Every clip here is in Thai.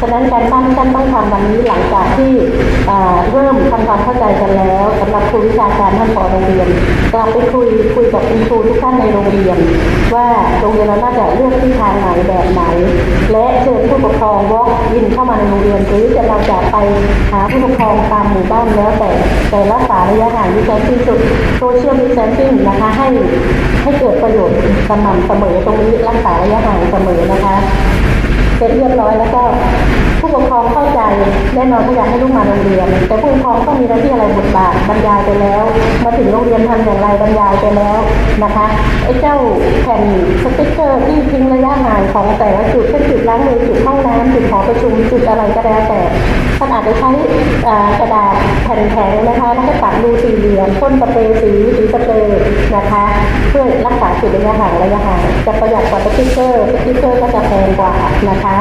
ฉะนั้นการบ้านท่านต้องทำวันนี้หลังจากที่เริ่มทำความเข้าใจกันแล้วสำหรับครูวิชาการท่านผอโรงเรียนกลับไปคุยคุยกับคุณครูทุกท่านในโรงเรียน ว่าโรงเรียนเราน่าจะเลือกที่ทางไหนแบบไหน และเชิญผู้ปกครองวอล์กอินเข้ามาในโรงเรียนหรือจะเราจะไปหาผู้ปกครองตามหมู่บ้านแล้วแต่แต่รักษาระยะห่างดิสแทนซิ่สุดโซเชียลดิสแทนซิ่งนะคะให้ให้เกิดประโยชน์สม่ำเสมอตรงนี้รักษาระยะห่างเสมอนะคะ เสร็จเรียบร้อยแล้วก็ผู้ปกครองเข้าใจแน่นอนเขาอยากให้ลูกมาโรงเรียน แต่ผู้ปกครองต้องมีหน้าที่อะไรบทบาทบรรยายไปแล้ว มาถึงโรงเรียนทำอย่างไรบรรยายไปแล้วนะคะไอ้เจ้าแผ่นสติ๊กเกอร์ที่ทิ้งระยะห่างของแต่ละจุดเช่นจุดล้างมือจุดห้องน้ำจุดหอประชุมจุดอะไรก็แล้วแต่ ท่านอาจจะใช้กระดาษแผ่นแข็งนะคะแล้วก็ตัดรูสี่เหลี่ยมพ่นสเปรย์สีสีสเปรย์นะคะ เพื่อรักษาจุดระยะห่างระยะห่างจะประหยัดกว่าสติ๊กเกอร์สติ๊กเกอร์ก็จะแพงกว่านะคะ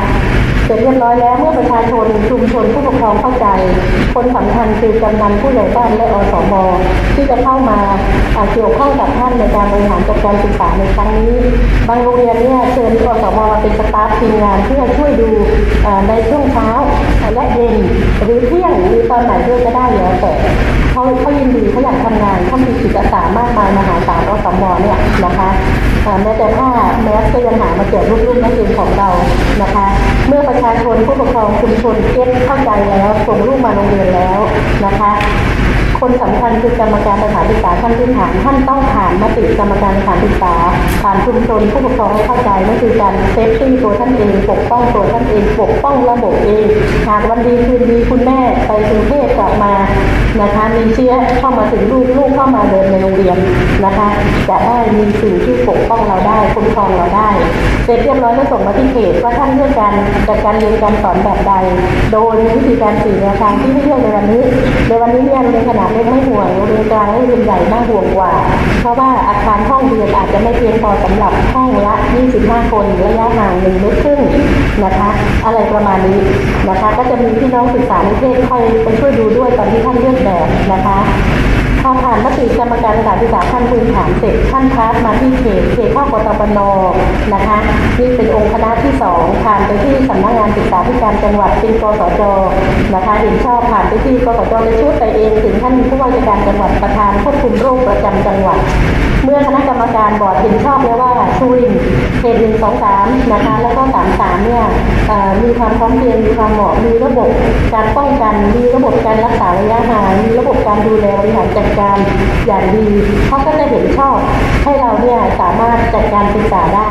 เสร็จเรียบร้อยแล้วเมื่อประชาชนชุมชนผู้ปกครองเข้าใจ คนสำคัญคือกำนันผู้ใหญ่บ้านและอสมที่จะเข้ามาเกี่ยวข้องกับท่านในการบริหารจัดการศึกษาในครั้งนี้ บางโรงเรียนเนี่ยเชิญอสมมาเป็นสตาฟทีมงานเพื่อช่วยดูในช่วงเช้าและเย็นหรือเที่ยงหรือตอนไหนด้วยก็ได้แล้วแต่เขาเขายินดีเขาอยากทำงานเขามีจิตอาสามากมายมหาศาลอสมเนี่ยนะคะแม้แต่ผ้าแมสก็ยังหามาแจกลูกๆนักเรียนของเรานะคะ ประชาชนผู้ปกครองชุมชนเก็ตเข้าใจแล้วส่งลูกมาโรงเรียนแล้วนะคะ คนสำคัญคือกรรมการสถานศึกษาขั้นพื้นฐานท่านต้องผ่านมติกรรมการสถานศึกษาผ่านชุมชนผู้ปกครองให้เข้าใจนั่นคือการเซฟตี้ตัวท่านเองปกป้องตัวท่านเองปกป้องระบบเองหากวันดีคืนดีคุณแม่ไปกรุงเทพกลับมานะคะมีเชื้อเข้ามาถึงลูกลูกเข้ามาเดินในโรงเรียนนะคะ จะได้มีสิ่งที่ปกป้องเราได้คุ้มครองเราได้ เสร็จเรียบร้อยแล้วส่งมาที่เพจว่าท่านเลือกการจัดการเรียนการสอนแบบใด โดยวิธีการสื่อแนวทางที่ไม่เลือกในวันนี้ ในวันนี้เนี่ยโรงเรียนขนาดเล็กไม่ห่วงโรงเรียนกลางและโรงเรียนใหญ่น่าห่วงกว่า เพราะว่าอาคารห้องเรียนอาจจะไม่เพียงพอสำหรับห้องละ 25 คนระยะห่างหนึ่งเมตรครึ่งนะคะ อะไรประมาณนี้นะคะ ก็จะมีพี่น้องศึกษาในเทศคอยไปช่วยดูด้วยตอนที่ท่านเลือกแบบนะคะ พอผ่านมติกรรมการสถานศึกษาขั้นพื้นฐานเสร็จท่านพาสมาที่เขตเขตข้ากตปนนะคะนี่เป็นองค์คณะที่สองผ่านไปที่สำนักงานศึกษาธิการจังหวัดเป็นกสจนะคะเห็นชอบผ่านไปที่กสจในชุดไปเองถึงท่านผู้ว่าราชการจังหวัดประธานควบคุมโรคประจำจังหวัด รรมการบอร์ดเห็นชอบแล้วว่าชูรินเขตหนึ่งสองสามนะคะแล้วก็สามสามเนี่ยมีความพร้อมเพรียงมีความเหมาะมีระบบการป้องกันมีระบบการรักษาระยะห่างมีระบบการดูแลบริหารจัดการอย่างดีเขาก็จะเห็นชอบให้เราเนี่ยสามารถจัดการศึกษาได้